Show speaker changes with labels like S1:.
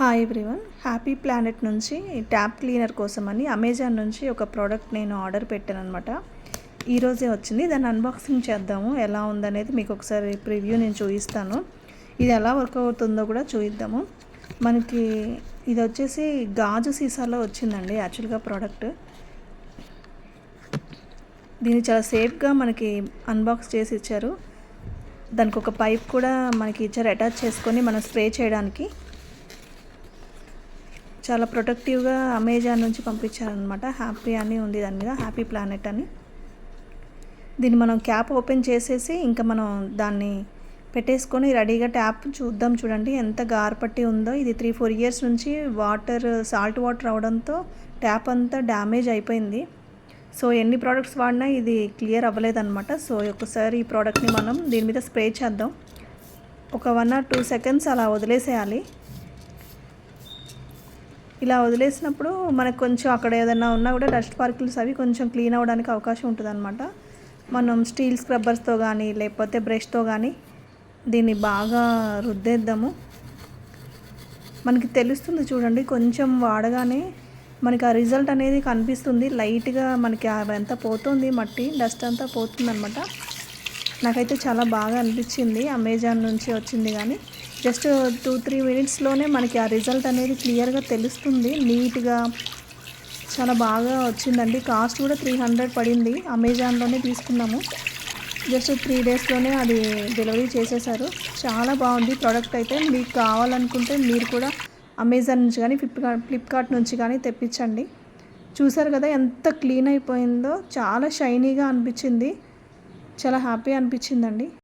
S1: Hi everyone happy planet నుంచి tap cleaner కోసం అని అమెజాన్ నుంచి ఒక ప్రోడక్ట్ నేను ఆర్డర్ పెట్టాను అనమాట ఈరోజే వచ్చింది. దాన్ని అన్బాక్సింగ్ చేద్దాము. ఎలా ఉందనేది మీకు ఒకసారి ప్రివ్యూ నేను చూపిస్తాను. ఇది ఎలా వర్క్ అవుతుందో కూడా చూద్దాము మనకి ఇది వచ్చేసి గాజు సీసాలో వచ్చిందండి యాక్చువల్గా ప్రోడక్ట్ దీన్ని చాలా సేఫ్గా మనకి అన్బాక్స్ చేసి ఇచ్చారు. దానికి ఒక పైప్ కూడా మనకి ఇచ్చారు. అటాచ్ చేసుకొని మనం స్ప్రే చేయడానికి. చాలా ప్రొటెక్టివ్గా అమెజాన్ నుంచి పంపించారనమాట హ్యాపీ అని ఉంది దాని మీద. హ్యాపీ ప్లానెట్ అని. దీన్ని మనం క్యాప్ ఓపెన్ చేసేసి ఇంకా మనం దాన్ని పెట్టేసుకొని రెడీగా ట్యాప్ చూద్దాం చూడండి. ఎంత గార్పట్టి ఉందో. ఇది త్రీ ఫోర్ ఇయర్స్ నుంచి వాటర్ సాల్ట్ వాటర్ అవడంతో ట్యాప్ అంతా డ్యామేజ్ అయిపోయింది. సో ఎన్ని ప్రోడక్ట్స్ వాడినా ఇది క్లియర్ అవ్వలేదన్నమాట. సో ఒకసారి ఈ ప్రోడక్ట్ని మనం దీని మీద స్ప్రే చేద్దాం. ఒక వన్ ఆర్ టూ సెకండ్స్ అలా వదిలేసేయాలి. ఇలా వదిలేసినప్పుడు మనకు కొంచెం అక్కడ ఏదైనా ఉన్నా కూడా డస్ట్ పార్కిల్స్ అవి కొంచెం క్లీన్ అవ్వడానికి అవకాశం ఉంటుంది అనమాట మనం స్టీల్ స్క్రబ్బర్స్తో కానీ లేకపోతే బ్రష్తో కానీ దీన్ని బాగా రుద్దేద్దాము. మనకి తెలుస్తుంది చూడండి కొంచెం వాడగానే మనకి ఆ రిజల్ట్ అనేది కనిపిస్తుంది. లైట్గా మనకి అవంతా పోతుంది మట్టి డస్ట్ అంతా పోతుంది అనమాట నాకైతే చాలా బాగా అనిపించింది. అమెజాన్ నుంచి వచ్చింది కానీ జస్ట్ టూ త్రీ మినిట్స్లోనే మనకి ఆ రిజల్ట్ అనేది క్లియర్గా తెలుస్తుంది. నీట్గా చాలా బాగా వచ్చిందండి. కాస్ట్ కూడా త్రీ హండ్రెడ్ పడింది. అమెజాన్లోనే తీసుకున్నాము. జస్ట్ త్రీ డేస్లోనే అది డెలివరీ చేసేసారు. చాలా బాగుంది ప్రోడక్ట్ అయితే. మీకు కావాలనుకుంటే మీరు కూడా అమెజాన్ నుంచి కానీ ఫ్లిప్కార్ట్ ఫ్లిప్కార్ట్ నుంచి కానీ తెప్పించండి. చూసారు కదా ఎంత క్లీన్ అయిపోయిందో. చాలా షైనీగా అనిపించింది. చాలా హ్యాపీ అనిపించిందండి.